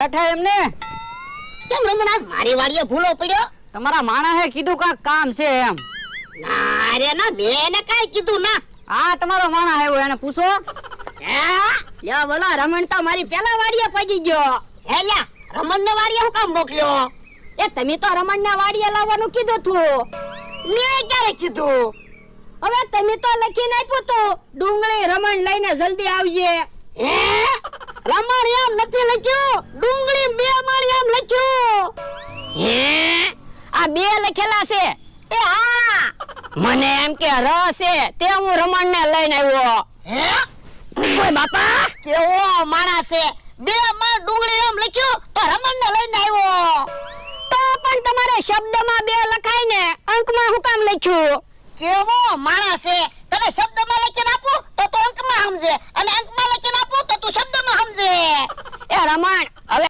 બેઠા એમને? કેમ રમણ મારી વાડીએ ભૂલો પડ્યો? તમારા માણસે કીધું કાંક કામ છે એમ. ના રે ના મેં એને કાઈ કીધું ના. આ તમારો માણસ આવ્યો એને પૂછો. હે? લ્યો બોલો રમણ તો મારી પેલા વાડીએ પગી ગયો. હે લ્યા રમણ ને વાડીએ હું કામ મોકલ્યો? એ તમે તો રમણ ને વાડીએ લાવવાનું કીધું તું. મેં ક્યારે કીધું? હવે તમે તો લખીને આપ્યું તું ડુંગળી રમણ લઈને જલ્દી આવજે. હે? રમણ એમ નથી લખ્યું. ડુંગળી બે માળિયામ લખ્યું. હે? આ બે લખેલા છે. એ હા. મને એમ કે ર છે તે હું રમણ ને લઈને આવ્યો. હે? ઓય બાપા. કેવો માણસ છે. બે માં ડુંગળી એમ લખ્યું તો રમણ ને લઈને આવ્યો. તો પણ તમારે શબ્દમાં બે લખાય ને અંકમાં હું કામ લખ્યું? કેવો માણસ છે. તને શબ્દમાં લખીને આપું તો તો અંકમાં સમજે. અને અંકમાં લખીને આપું તો તું શબ્દમાં સમજે એ રમણ હવે